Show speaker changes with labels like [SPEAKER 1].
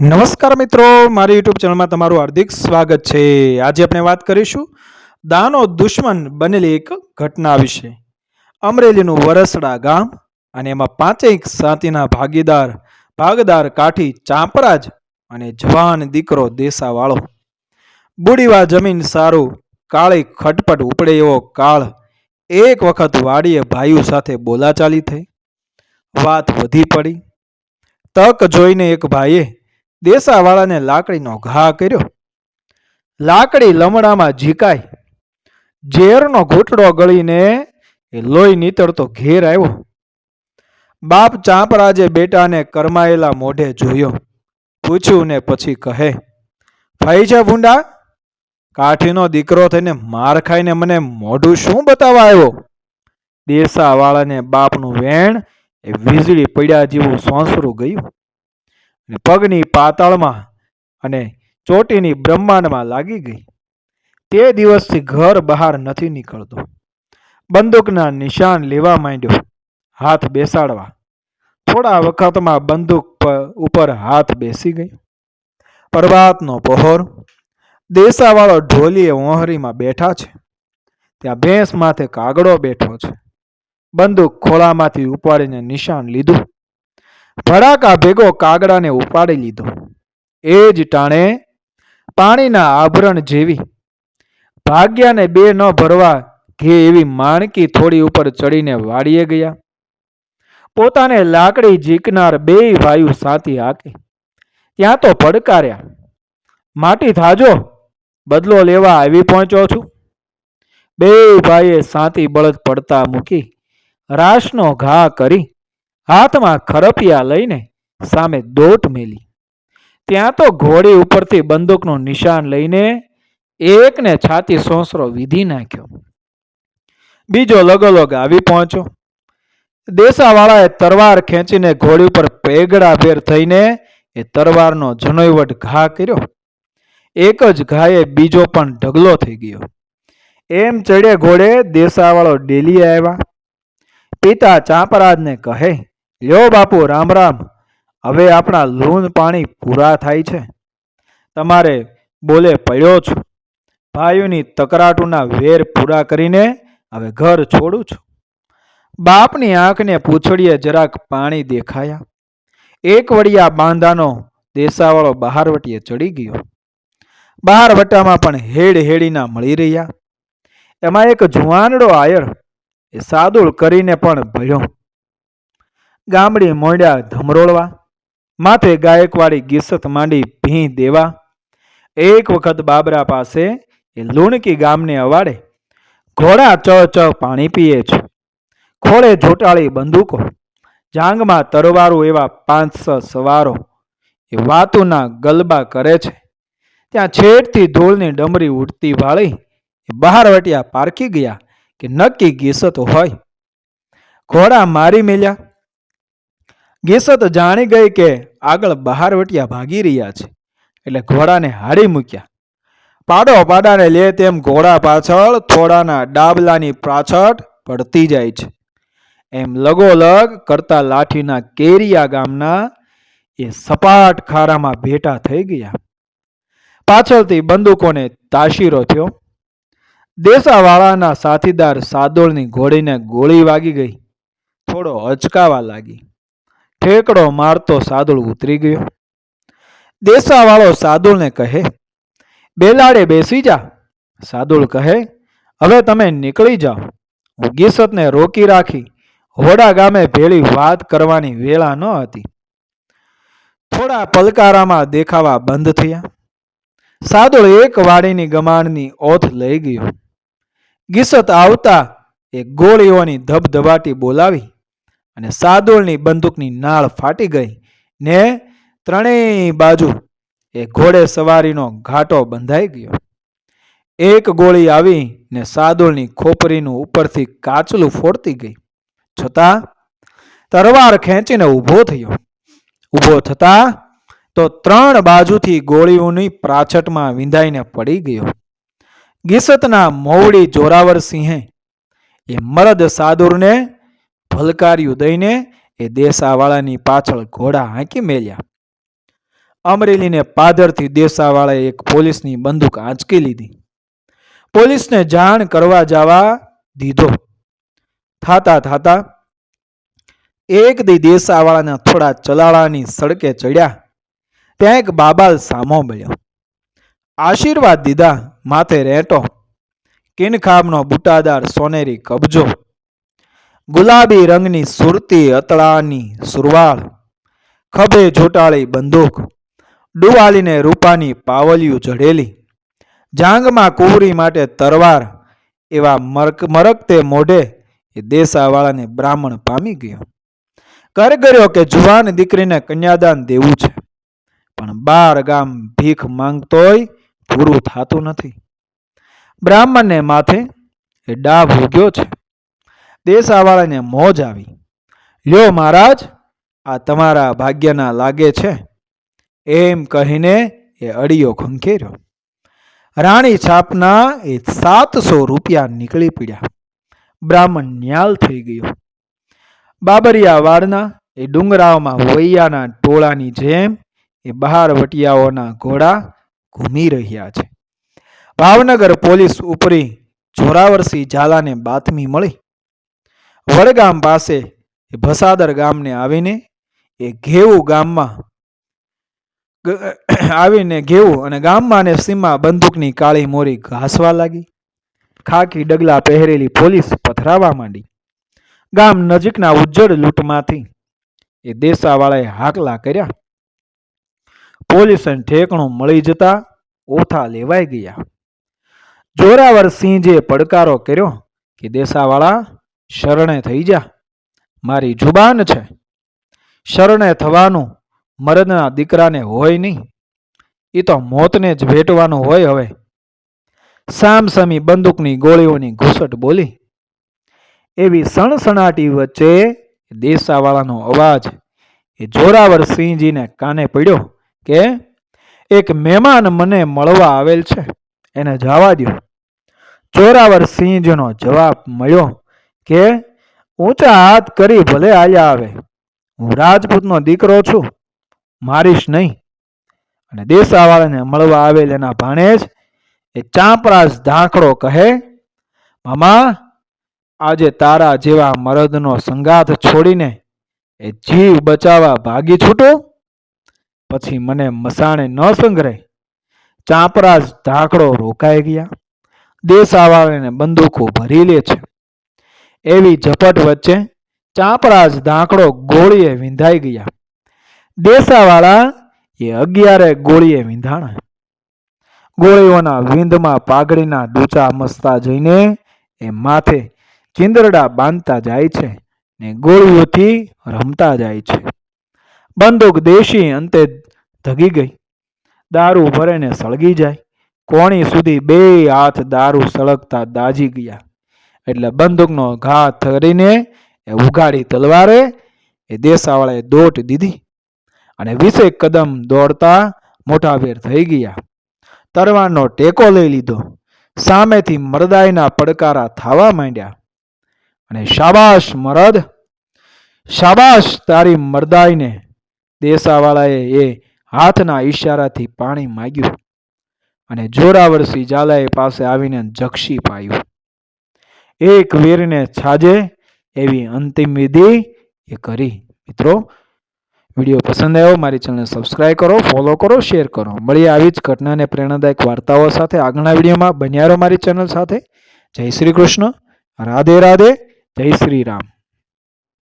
[SPEAKER 1] નમસ્કાર મિત્રો, મારી યુટ્યુબ ચેનલમાં તમારું હાર્દિક સ્વાગત છે. આજે આપણે વાત કરીશું દાનો દુશ્મન બનેલી એક ઘટના વિશે. અમરેલીનું વરસડા ગામ અને એમાં પાંચેક સાતીના ભાગીદાર, ભાગદાર કાઠી ચાંપરાજ અને જવાન દીકરો દેસાવાળો. બુડીવા જમીન સારું, કાળી ખટપટ ઉપડે એવો કાળ એક વખત વાડીએ ભાઈઓ સાથે બોલાચાલી થઈ. વાત વધી પડી. તક જોઈને એક ભાઈએ દેસાવાળાને લાકડીનો ઘા કર્યો. લાકડી લમડામાં ઝીકાઈ. ઝેરનો ઘૂંટડો ગળીને એ લોહી નીતરતો ઘેર આવ્યો. બાપ ચાંપરાજે બેટાને કરમાયેલા મોઢે જોયો. પૂછ્યું ને પછી કહે, ભાઈ છે ભૂંડા? કાઠીનો દીકરો થઈને માર ખાઈને મને મોઢું શું બતાવવા આવ્યો? દેસાવાળાને બાપનું વેણ એ વીજળી પડ્યા જેવું સોંસરું ગયું. અને પગની પાતાળમાં અને ચોટીની બ્રહ્માંડમાં લાગી ગઈ. તે દિવસથી ઘર બહાર નથી નીકળતો. બંદૂકના નિશાન લેવા માંડ્યો, હાથ બેસાડવા. થોડા વખતમાં બંદૂક ઉપર હાથ બેસી ગઈ. પ્રભાતનો પહોર દેસાવાળો ઢોલીએ ઓહરીમાં બેઠા છે. ત્યાં ભેંસ માથે કાગડો બેઠો છે. બંદૂક ખોળામાંથી ઉપાડીને નિશાન લીધું. ભડાકા ભેગો કાગડાને ઉપાડી લીધો. એ જ ટાણે પાણીના આભરણ જેવી ભાગ્યાને બે ન ભરવા ઘે એવી માણકી થોડી ઉપર ચડીને વાળીએ ગયા. પોતાને લાકડી ઝીકનાર બે ભાઈઓ સાથી હાકી. ત્યાં તો પડકાર્યા. માટી થાજો, બદલો લેવા આવી પહોંચ્યો છું. બે ભાઈએ સાતી બળદ પડતા મૂકી રાશનો ઘા કરી હાથમાં ખરપિયા લઈને સામે દોટ મેલી. ત્યાં તો ઘોડી ઉપરથી બંદૂકનું નિશાન લઈને એકને છાતી સોંસરો વિધી નાખ્યો. બીજો લગોલગ આવી પહોંચ્યો. દેસાવાળાએ તરવાર ખેંચીને ઘોડી ઉપર પેગડા ભેર થઈને એ તરવારનો જનોઈવટ ઘા કર્યો. એક જ ઘાએ બીજો પણ ઢગલો થઈ ગયો. એમ ચડે ઘોડે દેસાવાળો ડેલી આવ્યા. પિતા ચાંપરાજને કહે લ્યો બાપુ, રામ રામ. હવે આપણા લૂણ પાણી પૂરા થાય છે. તમારે બોલે પડ્યો છું. ભાઈઓની તકરાટુના વેર પૂરા કરીને હવે ઘર છોડું છું. બાપની આંખને પૂંછડીએ જરાક પાણી દેખાયા. એક વડિયા બાંધાનો દેસાવાળો બહારવટીએ ચડી ગયો. બહારવટામાં પણ હેડ હેડીના મળી રહ્યા. એમાં એક જુવાનડો આયર એ સાદુળ કરીને પણ ભળ્યો ગામડી મોંડ્યા ધમરોળવા, માથે ગાયકવાડી ગીસત માંડી ભી દેવા. એક વખત બાબરા પાસે એ લુણકી ગામને અવાડે, ઘોડા ચ ચ પાણી પીએ છે. ખોળે જોટાળી બંદૂકો. જાંગમાં તરવારો એવા પાંચ સવારો. એ વાતુના ગલબા કરે છે. ત્યાં છેડથી ધૂળની ડમરી ઉડતી વાળી એ બહાર વટ્યા પારખી ગયા કે નક્કી ગીસત હોય. ઘોડા મારી મેલ્યા ગીસત જાણી ગઈ કે આગળ બહાર વટિયા ભાગી રહ્યા છે. એટલે ઘોડાને હાડી મૂક્યા. પાડો પાડાને લે તેમ ઘોડા પાછળ થોડાના ડાબલાની પાછળ પડતી જાય છે. એમ લગોલગ કરતા લાઠીના કેરિયા ગામના એ સપાટ ખારામાં ભેટા થઈ ગયા. પાછળથી બંદૂકોને તાશીરો થયો. દેસાવાળાના સાથીદાર સાદોળની ઘોડીને ગોળી વાગી ગઈ. થોડો અચકાવા લાગી. ઠેકડો મારતો સાદુળ ઉતરી ગયો. દેસાવાળો સાદુળને કહે, બેલાડે બેસી જા. સાદુળ કહે, હવે તમે નીકળી જાઓ. હું ગીસતને રોકી રાખી હોડા ગામે ભેળી વાત કરવાની વેળા ન હતી. થોડા પલકારામાં દેખાવા બંધ થયા. સાદુળ એક વાડીની ગમાણની ઓથ લઈ ગયો. ગીસત આવતા એ ગોળીઓની ધબધબાટી બોલાવી. અને સાદુળની બંદૂકની નાળ ફાટી ગઈ ને ત્રણેય બાજુ એ ઘોડે સવારીનો ઘાટો બંધાઈ ગયો. એક ગોળી આવી ને સાદુળની ખોપરીનું ઉપરથી કાચલું ફોડતી ગઈ. છતાં તરવાર ખેંચીને ઊભો થયો. ઊભો થતા તો ત્રણ બાજુથી ગોળીઓની પ્રાછટમાં વિંધાઈને પડી ગયો. ગીસતના મોવડી જોરાવર સિંહે એ મરદ સાદુરને ભલકાર્યું દઈને એ દેસાવાળાની પાછળ ઘોડા હાંકી મેલ્યા. અમરેલીને પાદરથી દેસાવાળાએ એક પોલીસની બંદૂક આંચકી લીધી. પોલીસને જાણ કરવા જવા દીધો. થાતા થાતા એક દી દેસાવાળાના થોડા ચલાળાની સડકે ચડ્યા. ત્યાં એક બાબાલ સામો મળ્યો. આશીર્વાદ દીધા, માથે રેટો. કિનખાબનો બુટાદાર સોનેરી કબજો. ગુલાબી રંગની સુરતી અતળાની સુરવાળ, ખભે જોટાળી બંદૂક ડુવાલીને રૂપાની પાવલિયું જડેલી, જાંગમાં કુંવરી માટે તરવાર, એવા મરક, મરકતે મોઢે એ દેસાવાળાને બ્રાહ્મણ પામી ગયો. કરગર્યો કે જુવાન દીકરીને કન્યાદાન દેવું છે, પણ બાર ગામ ભીખ માંગતોય પૂરું થતું નથી. બ્રાહ્મણને માથે એ ડાભ ઉગ્યો છે. દેસાવાળાને મોજ આવી. લ્યો મહારાજ, આ તમારા ભાગ્યના લાગે છે. એમ કહીને એ અડિયો ખંખેર્યો. રાણી છાપના એ સાતસો રૂપિયા નીકળી પડ્યા. બ્રાહ્મણ ન્યાલ થઈ ગયો. બાબરિયા વાડના એ ડુંગરાઓમાં વૈયાના ટોળાની જેમ એ બહાર વટિયાઓના ઘોડા ઘૂમી રહ્યા છે. ભાવનગર પોલીસ ઉપરી જોરાવરસિંહ ઝાલાને બાતમી મળી. વડગામ પાસે એ ભસાદર ગામને આવીને એ ઘેવું ગામમાં આવીને ઘેવું અને ગામમાં અને સીમા બંદૂકની કાળી મોરી ઘાસવા લાગી. ખાકી ડગલા પહેરેલી પોલીસ પથરાવા માંડી. ગામ નજીકના ઉજ્જડ લૂંટમાંથી એ દેસાવાળાએ હાકલા કર્યા. પોલીસને ઠેકણું મળી જતા ઓથા લેવાઈ ગયા. જોરાવર સિંહ જે પડકારો કર્યો કે દેસાવાળા શરણે થઈ જા. મારી જુબાન છે. શરણે થવાનું મરદના દીકરાને હોય નહીં. એ તો મોતને જ ભેટવાનું હોય હવે. સામસામી બંદૂકની ગોળીઓની ઘૂસટ બોલી. એવી સણસણાટી વચ્ચે દેસાવાળાનો અવાજ એ જોરાવર સિંહજીને કાને પડ્યો કે, એક મહેમાન મને મળવા આવેલ છે. એને જવા દ્યો. જોરાવર સિંહજીનો જવાબ મળ્યો કે ઊંચા હાથ કરી ભલે આલ્યા આવે. હું રાજપૂતનો દીકરો છું, મારીશ નહીં. અને દેસાવાળાને મળવા આવેલ એના ભાણેજ એ ચાંપરાસ ધાંકડો કહે, મામા, આજે તારા જેવા મરદનો સંગાથ છોડીને એ જીવ બચાવવા ભાગી છૂટું? પછી મને મસાણે ન સંગ્રહે ચાંપરાસ ધાંકડો રોકાઈ ગયા. દેસાવાળાને બંદૂકો ભરી લે છે. એવી ઝપટ વચ્ચે ચાંપરાજ ધાંકડો ગોળીએ વિંધાઈ ગયા. દેસાવાળા એ અગિયારે ગોળીએ વિંધાણા. ગોળીઓના વિંધમાં પાઘડીના ડૂચા મસતા જઈને એ માથે ચિંદરડા બાંધતા જાય છે ને ગોળીઓથી રમતા જાય છે. બંદૂક દેશી અંતે ધગી ગઈ. દારૂ ભરેને સળગી જાય. કોણી સુધી બે હાથ દારૂ સળગતા દાજી ગયા. એટલે બંદૂકનો ઘા થરીને એ ઉઘાડી તલવારે, એ દેસાવાળાએ દોટ દીધી અને વીસેક કદમ દોડતા મોટાભેર થઈ ગયા. તરવારનો ટેકો લઈ લીધો. સામેથી મરદાઈના પડકારા થાવા માંડ્યા. અને શાબાશ મરદ, શાબાશ તારી મરદાઈને દેસાવાળાએ એ હાથના ઈશારાથી પાણી માગ્યું અને જોરાવરસિંહ ઝાલાએ પાસે આવીને જક્ષી પાયું. એક વીરને છાજે એવી અંતિમ વિધિ એ કરી. મિત્રો, વીડિયો પસંદ આવ્યો, મારી ચેનલને સબસ્ક્રાઇબ કરો ફોલો કરો શેર કરો. મળીએ આવી જ ઘટના અને પ્રેરણાદાયક વાર્તાઓ સાથે આગળના વિડીયોમાં. બન્યારો મારી ચેનલ સાથે. જય શ્રી કૃષ્ણ. રાધે રાધે. જય શ્રી રામ.